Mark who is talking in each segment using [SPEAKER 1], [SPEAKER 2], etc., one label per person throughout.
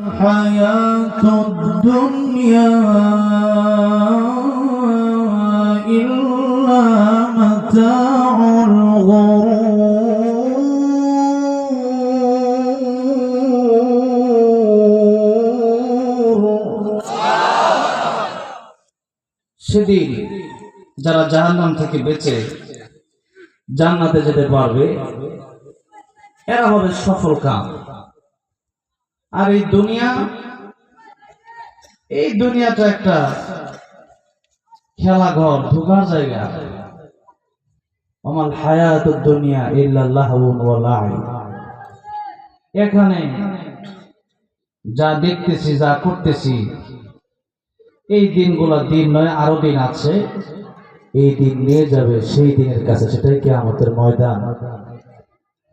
[SPEAKER 1] الحياة الدنيا إلا متاع الغرور সেদিন যারা জাহান্নাম থেকে বেঁচে জান্নাতে যেতে পারবে এরা হবে সফল কাম আর এই দুনিয়া, এই দুনিয়াটা একটা খেলা ঘর, ঢোকার জায়গা। আমার হায়াত দুনিয়া ইল্লাল্লাহ এখানে যা দেখতেছি, যা করতেছি, এই দিনগুলো দিন নয়, আরও দিন আছে। এই দিন নিয়ে যাবে, সেই দিনের কাছে সেটাই কি আমাদের ময়দান।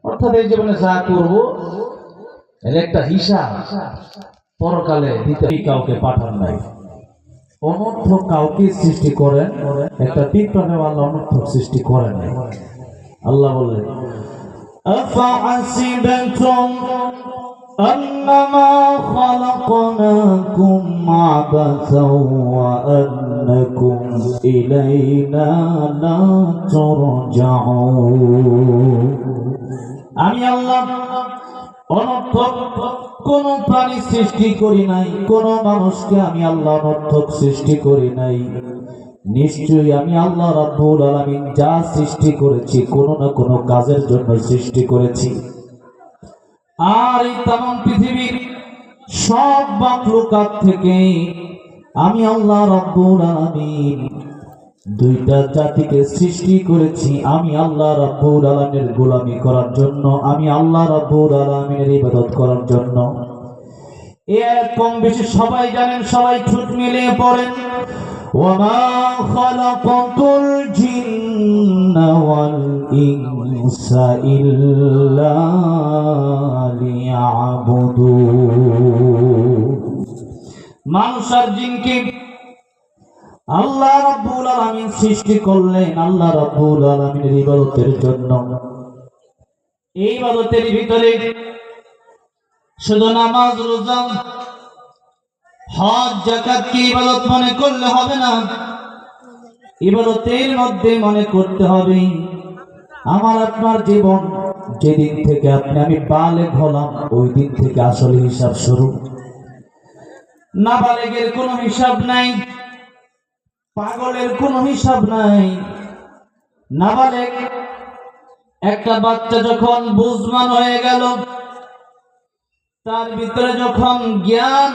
[SPEAKER 1] অর্থাৎ এই জীবনে যা করব এর একটা হিসাব পরকালে দিতে কাউকে পাঠান নাই অনর্থক কাউকে সৃষ্টি করেন একটা বিপ্লবে আল্লাহ অনর্থক সৃষ্টি করেন নাই আল্লাহ বললেন أفحسبتم أنما خلقناكم عبثا وأنكم إلينا لا ترجعون আমি আল্লাহ অনর্থক কোন প্রাণী সৃষ্টি করি নাই, কোন মানুষকে আমি আল্লাহ অনর্থক সৃষ্টি করি নাই। নিশ্চয়ই আমি আল্লাহ রাব্বুল আলামিন যা সৃষ্টি করেছি, কোনো না কোনো কাজের জন্য সৃষ্টি করেছি। আর এই তাম পৃথিবীর সব বাকলুকাত থেকে আমি আল্লাহ রাব্বুল আলামিন দুইটা জাতিকে সৃষ্টি করেছি আমি আল্লাহ রাব্বুল আলামিনের গোলামি করার জন্য আমি আল্লাহ রাব্বুল আলামিনের ইবাদত করার জন্য এর কম বেশি সবাই জানেন সবাই ঠুট মিলিয়ে পড়েন وما خلقت الجن والإنس إلا ليعبدون মানুষ আর জিনকে আল্লাহ রাব্বুল আলামিন সৃষ্টি করলেন আল্লাহ রাব্বুল আলামিনের ইবাদতের জন্য। এই ইবাদতের ভিতরে শুধু নামাজ, রোজা, হজ জাকাত কি ইবাদত মনে করলে হবে না? ইবাদতের মধ্যে মনে করতে হবে, আমার আপনার জীবন যেদিন থেকে আপনি, আমি বালেগ হলাম, ওই দিন থেকে আসলে হিসাব শুরু। না নাবালেগের কোনো হিসাব নাই। পাগলের কোনো হিসাব নাই। নাবালেক, একটা বাচ্চা যখন বুঝমান হয়ে গেল, তার ভিতরে যখন জ্ঞান